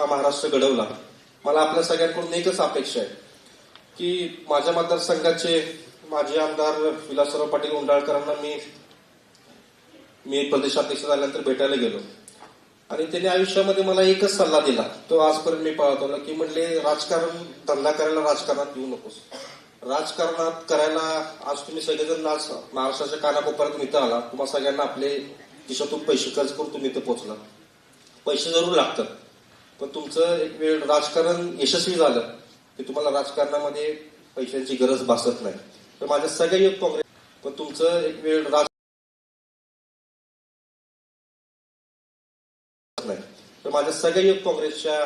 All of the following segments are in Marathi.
हा महाराष्ट्र घडवला. मला आपल्या सगळ्यांकडून एकच अपेक्षा आहे की माझ्या मतदारसंघाचे माजी आमदार विलासराव पाटील उंडाळकरांना मी मी प्रदेशाध्यक्ष झाल्यानंतर भेटायला गेलो. आणि त्यांनी आयुष्यामध्ये मला एकच सल्ला दिला. तो आजपर्यंत मी पाळतो की म्हणले राजकारण धंदा करायला राजकारणात येऊ नकोस. राजकारणात करायला आज तुम्ही सगळेजण आज महाराष्ट्राच्या कानाकोपऱ्यातून इथं आला. तुम्हाला सगळ्यांना आपले खिशातून पैसे खर्च करून तुम्ही इथं पोहोचला. पैसे जरूर लागतात. पण तुमचं एक वेळ राजकारण यशस्वी झालं की तुम्हाला राजकारणामध्ये पैशांची गरज भासत नाही. तर माझ्या सगळ्या युथ काँग्रेस पण तुमचं एक वेळ राज नाही. तर माझ्या सगळ्या युथ काँग्रेसच्या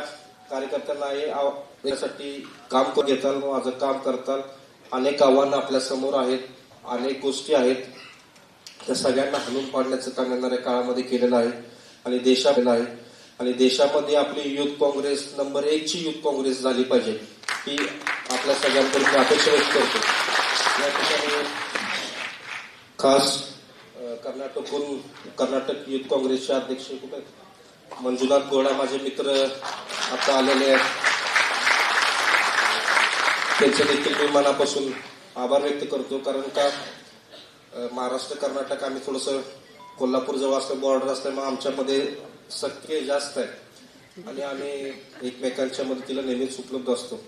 कार्यकर्त्यांना हे आव- यासाठी काम करून घेताल माझं काम करताल. अनेक आव्हानं आपल्यासमोर आहेत अनेक गोष्टी आहेत. त्या सगळ्यांना हलून पाडण्याचं काम येणाऱ्या काळामध्ये केलेलं आहे आणि देशात आहे. आणि देशामध्ये आपली युथ काँग्रेस नंबर एक ची युथ काँग्रेस झाली पाहिजे ही आपल्या सगळ्यांकडून अपेक्षा व्यक्त करतो. या ठिकाणी खास कर्नाटकहून कर्नाटक युथ काँग्रेसचे अध्यक्ष कुठे मंजुनाथ गोडा माझे मित्र आता आलेले आहेत. त्यांचे देखील मी मनापासून आभार व्यक्त करतो कारण का महाराष्ट्र कर्नाटक आम्ही थोडस कोल्हापूर जवळ असलं बॉर्डर असल्यामुळे आमच्यामध्ये सक्रिय जास्त आहे आणि आम्ही एकमेकांच्या मदतीला नेहमीच उपलब्ध असतो.